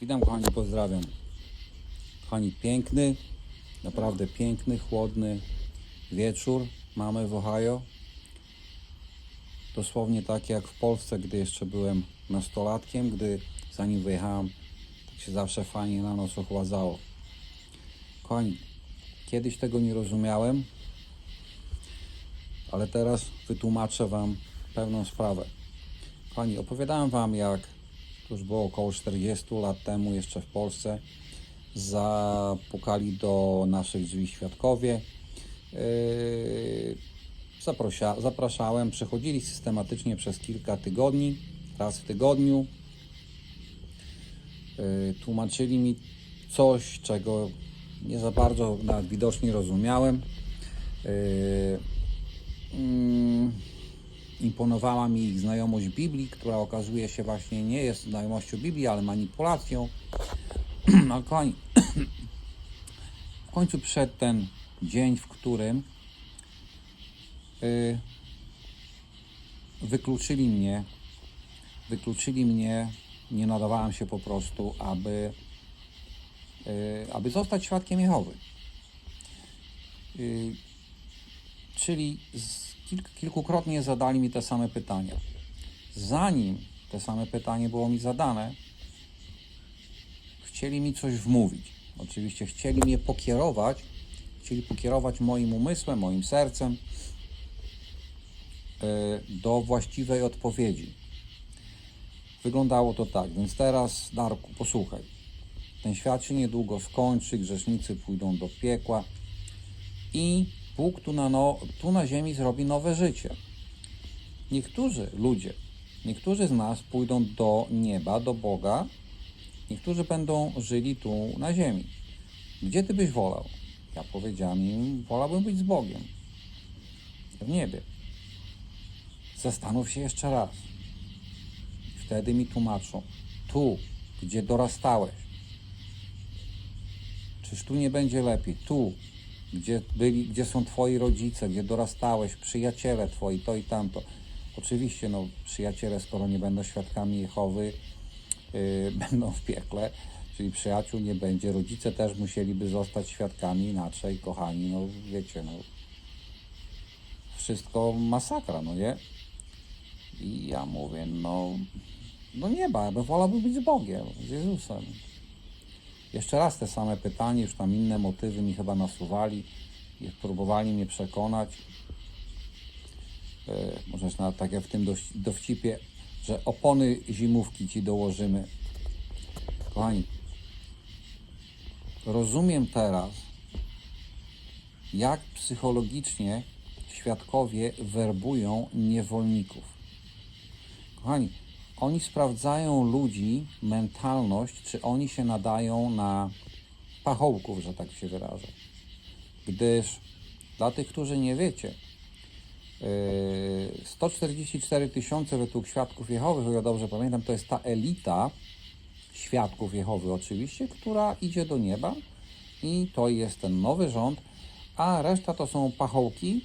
Witam kochani, pozdrawiam. Kochani, piękny, naprawdę piękny, chłodny wieczór mamy w Ohio. Dosłownie tak jak w Polsce, gdy jeszcze byłem nastolatkiem, gdy zanim wyjechałem, tak się zawsze fajnie na noc ochładzało. Kochani, kiedyś tego nie rozumiałem, ale teraz wytłumaczę Wam pewną sprawę. Kochani, opowiadałem Wam, jak już było około 40 lat temu, jeszcze w Polsce, zapukali do naszych drzwi świadkowie. Yy, Zaprosia, zapraszałem, przychodzili systematycznie przez kilka tygodni, raz w tygodniu. Yy, Tłumaczyli mi coś, czego nie za bardzo nawet widocznie rozumiałem. Yy, mm, imponowała mi ich znajomość Biblii, która okazuje się właśnie nie jest znajomością Biblii, ale manipulacją. Kochani, w końcu przyszedł ten dzień, w którym y, wykluczyli mnie, wykluczyli mnie, nie nadawałem się po prostu, aby, y, aby zostać świadkiem Jehowy. Y, czyli z, kilkukrotnie zadali mi te same pytania. Zanim te same pytanie było mi zadane, chcieli mi coś wmówić. Oczywiście chcieli mnie pokierować, chcieli pokierować moim umysłem, moim sercem e, do właściwej odpowiedzi. Wyglądało to tak, więc teraz, Darku, posłuchaj. Ten świat się niedługo skończy, grzesznicy pójdą do piekła i Bóg tu na, no, tu na ziemi zrobi nowe życie. Niektórzy ludzie, niektórzy z nas pójdą do nieba, do Boga, niektórzy będą żyli tu na ziemi. Gdzie ty byś wolał? Ja powiedziałem im, wolałbym być z Bogiem. W niebie. Zastanów się jeszcze raz. Wtedy mi tłumaczą, tu, gdzie dorastałeś. Czyż tu nie będzie lepiej? Tu, gdzie, byli, gdzie są twoi rodzice, gdzie dorastałeś, przyjaciele twoi, to i tamto. Oczywiście, no, przyjaciele, skoro nie będą świadkami Jehowy, yy, będą w piekle, czyli przyjaciół nie będzie. Rodzice też musieliby zostać świadkami inaczej, kochani, no wiecie, no wszystko masakra, no nie? I ja mówię, no, no nieba, ja bym wolałby być z Bogiem, z Jezusem. Jeszcze raz te same pytanie, już tam inne motywy mi chyba nasuwali i próbowali mnie przekonać. E, może nawet tak jak w tym dowcipie, że opony zimówki ci dołożymy. Kochani, rozumiem teraz, jak psychologicznie świadkowie werbują niewolników. Kochani, oni sprawdzają ludzi, mentalność, czy oni się nadają na pachołków, że tak się wyrażę. Gdyż dla tych, którzy nie wiecie, yy, 144 tysiące według świadków Jehowy, o dobrze pamiętam, to jest ta elita świadków Jehowy oczywiście, która idzie do nieba i to jest ten nowy rząd, a reszta to są pachołki,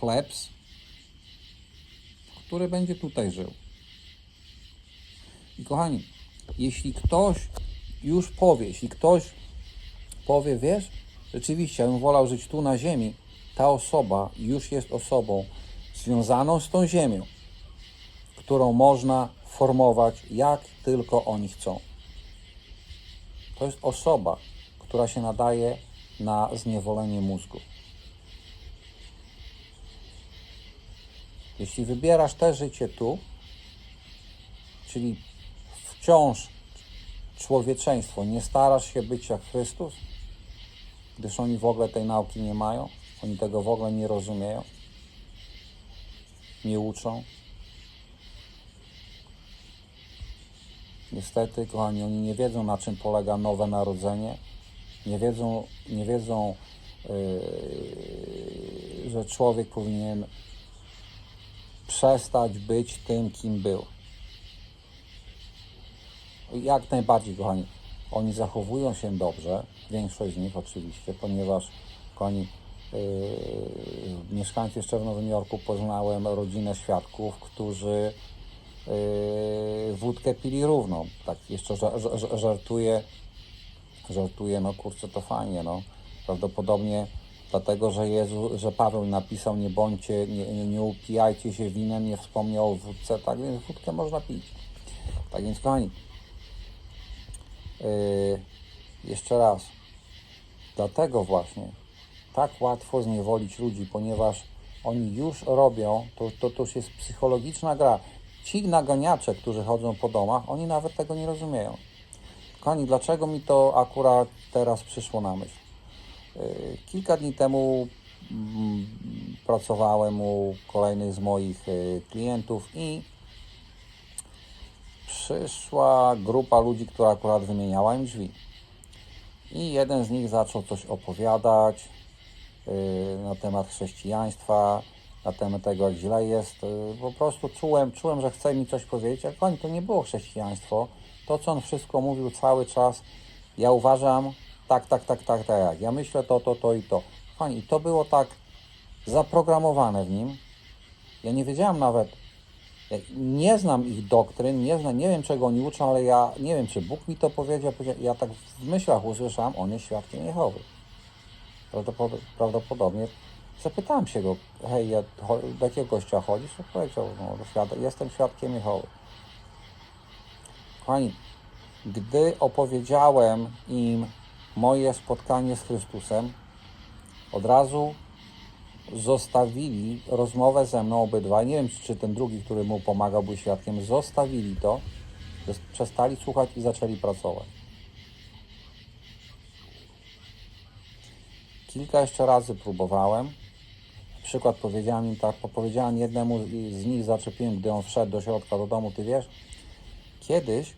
plebs, który będzie tutaj żył. I kochani, jeśli ktoś już powie, jeśli ktoś powie, wiesz, rzeczywiście, ja bym wolał żyć tu na ziemi, ta osoba już jest osobą związaną z tą ziemią, którą można formować jak tylko oni chcą. To jest osoba, która się nadaje na zniewolenie mózgu. Jeśli wybierasz te życie tu, czyli wciąż człowieczeństwo, nie starasz się być jak Chrystus, gdyż oni w ogóle tej nauki nie mają, oni tego w ogóle nie rozumieją, nie uczą. Niestety, kochani, oni nie wiedzą, na czym polega nowe narodzenie, nie wiedzą, nie wiedzą yy, że człowiek powinien przestać być tym, kim był. Jak najbardziej, kochani. Oni zachowują się dobrze, większość z nich oczywiście, ponieważ, kochani, yy, mieszkając jeszcze w Nowym Jorku, poznałem rodzinę świadków, którzy yy, wódkę pili równo. Tak jeszcze ża- ża- ża- żartuję, żartuję, no kurczę, to fajnie, no. Prawdopodobnie dlatego, że Jezu, że Paweł napisał, nie bądźcie, nie, nie, nie upijajcie się winem, nie wspomniał o wódce, tak więc wódkę można pić. Tak więc, kochani, yy, jeszcze raz, dlatego właśnie tak łatwo zniewolić ludzi, ponieważ oni już robią, to, to, to już jest psychologiczna gra. Ci naganiacze, którzy chodzą po domach, oni nawet tego nie rozumieją. Kochani, dlaczego mi to akurat teraz przyszło na myśl? Yy, Kilka dni temu mm, pracowałem u kolejnych z moich yy, klientów i przyszła grupa ludzi, która akurat wymieniała im drzwi. I jeden z nich zaczął coś opowiadać yy, na temat chrześcijaństwa, na temat tego, jak źle jest. Po prostu czułem, czułem, że chce mi coś powiedzieć, ale kochani, to nie było chrześcijaństwo. To, co on wszystko mówił cały czas, ja uważam tak, tak, tak, tak, tak. Ja myślę to, to, to i to. Kochani, i to było tak zaprogramowane w nim. Ja nie wiedziałem nawet, nie znam ich doktryn, nie znam, nie wiem czego oni uczą, ale ja nie wiem, czy Bóg mi to powiedział. Ja tak w myślach usłyszałem, on jest świadkiem Jehowy. Prawdopod- Prawdopodobnie zapytałem się go, hej, do jakiego gościa chodzisz? To powiedział, no, jestem świadkiem Jehowy. Kochani, gdy opowiedziałem im moje spotkanie z Chrystusem, od razu zostawili rozmowę ze mną obydwaj. Nie wiem, czy ten drugi, który mu pomagał, był świadkiem. Zostawili to, zes- przestali słuchać i zaczęli pracować. Kilka jeszcze razy próbowałem. Na przykład powiedziałem im tak, powiedziałem jednemu z nich, zaczepiłem, gdy on wszedł do środka do domu, ty wiesz, kiedyś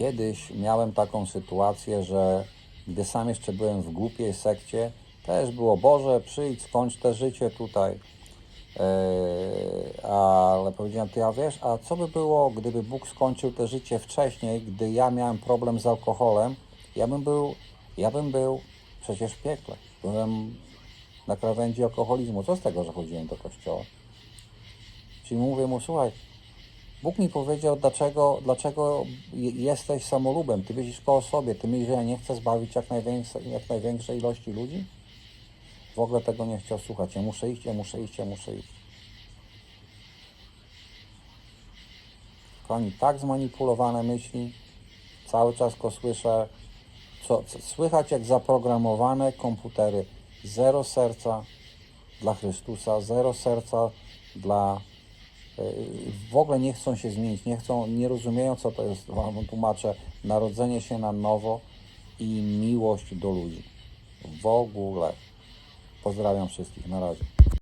Kiedyś miałem taką sytuację, że gdy sam jeszcze byłem w głupiej sekcie, też było, Boże, przyjdź, skończ te życie tutaj. Eee, ale powiedziałem, ty a wiesz, a co by było, gdyby Bóg skończył te życie wcześniej, gdy ja miałem problem z alkoholem, ja bym był, ja bym był przecież w piekle. Byłem na krawędzi alkoholizmu. Co z tego, że chodziłem do kościoła? Czyli mówię mu, słuchaj, Bóg mi powiedział, dlaczego, dlaczego je- jesteś samolubem. Ty myślisz o sobie. Ty myślisz, że ja nie chcę zbawić jak, największej, jak największej ilości ludzi? W ogóle tego nie chciał słuchać. Ja muszę iść, ja muszę iść, ja muszę iść. Kochani, tak zmanipulowane myśli, cały czas go słyszę, co, co, słychać jak zaprogramowane komputery. Zero serca dla Chrystusa, zero serca dla w ogóle nie chcą się zmienić, nie chcą, nie rozumieją co to jest, wam tłumaczę, narodzenie się na nowo i miłość do ludzi. W ogóle. Pozdrawiam wszystkich, na razie.